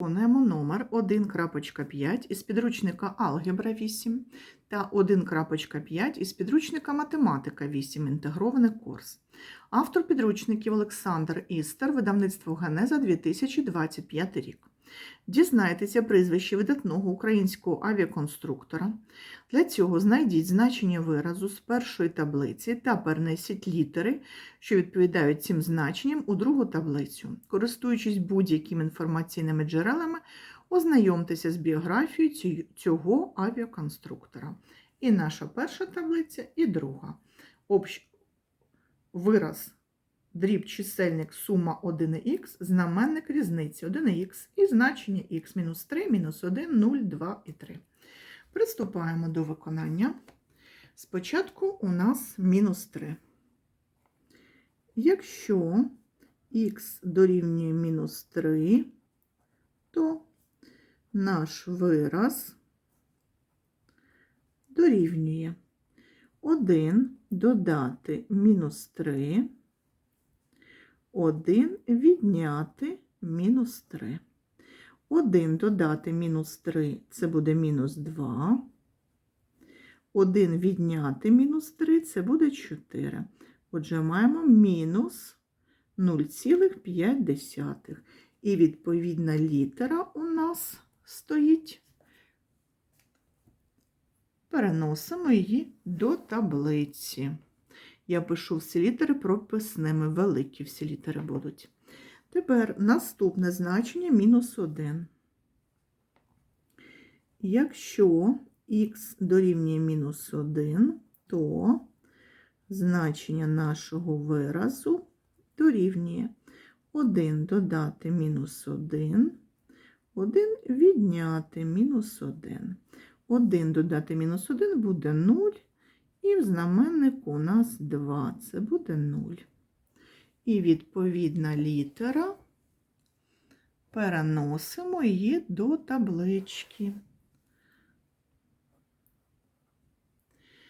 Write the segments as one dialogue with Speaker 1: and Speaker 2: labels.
Speaker 1: Виконуємо номер 1.5 із підручника Алгебра 8 та 1.5 із підручника Математика 8. Інтегрований курс. Автор підручників Олександр Істер, видавництво Генеза 2025 рік. Дізнайтеся прізвище видатного українського авіаконструктора. Для цього знайдіть значення виразу з першої таблиці та перенесіть літери, що відповідають цим значенням у другу таблицю. Користуючись будь-якими інформаційними джерелами, ознайомтеся з біографією цього авіаконструктора. І наша перша таблиця, і друга. Общ... Вираз дріб чисельник сума 1х, знаменник різниці 1х і значення х мінус 3, мінус 1, 0, 2 і 3. Приступаємо до виконання. Спочатку у нас мінус 3. Якщо х дорівнює мінус 3, то наш вираз дорівнює 1 додати мінус 3, 1 відняти мінус 3. 1 додати мінус 3 це буде мінус 2. 1 відняти мінус 3 це буде 4. Отже, маємо мінус 0,5. І відповідна літера у нас стоїть. Переносимо її до таблиці. Я пишу всі літери прописними, великі всі літери будуть. Тепер наступне значення мінус 1. Якщо х дорівнює мінус 1, то значення нашого виразу дорівнює 1 додати мінус 1, 1 відняти мінус 1. 1 додати мінус 1 буде 0, і в знаменнику у нас 2, це буде 0. І відповідна літера переносимо її до таблички.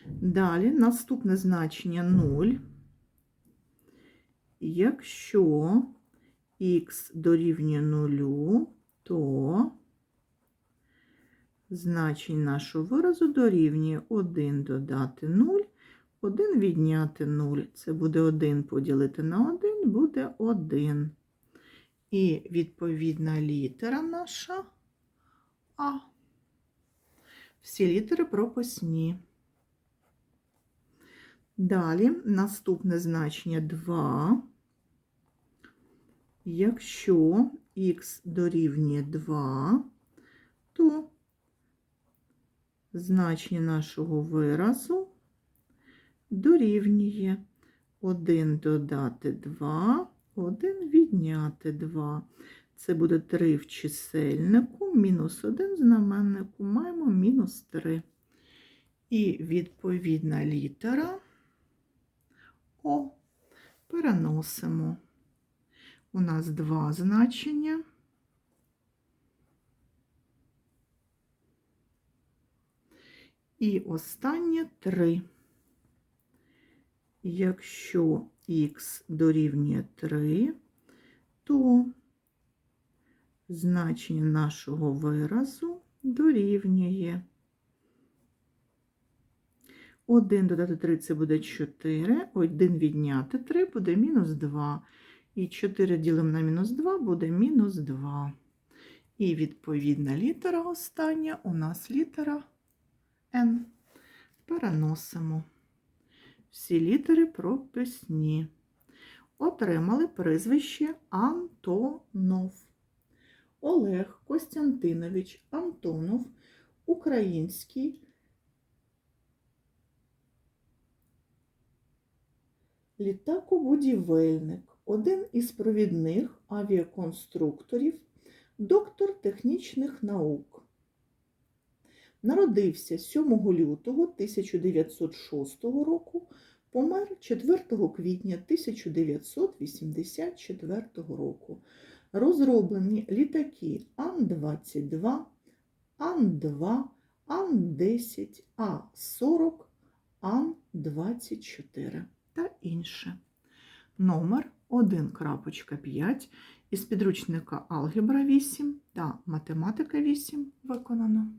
Speaker 1: Далі наступне значення 0. Якщо х дорівнює 0, то значень нашого виразу дорівнює 1 додати 0, 1 відняти 0. Це буде 1 поділити на 1, буде 1. І відповідна літера наша А. Всі літери прописні. Далі наступне значення 2. Якщо х дорівнює 2, то значення нашого виразу дорівнює 1 додати 2, 1 відняти 2. Це буде 3 в чисельнику, мінус 1 в знаменнику, маємо мінус 3. І відповідна літера О переносимо. У нас два значення. І останнє 3. Якщо х дорівнює 3, то значення нашого виразу дорівнює 1 додати 3 це буде 4, 1 відняти 3 буде мінус 2. І 4 ділимо на мінус 2 буде мінус 2. І відповідна літера остання у нас літера N. Переносимо. Всі літери прописні. Отримали прізвище Антонов. Олег Костянтинович Антонов, український літакобудівельник, один із провідних авіаконструкторів, доктор технічних наук. Народився 7 лютого 1906 року, помер 4 квітня 1984 року. Розроблені літаки Ан-22, Ан-2, Ан-10, А-40, Ан-24 та інше. Номер 1.5 із підручника Алгебра 8 та Математика 8 виконано.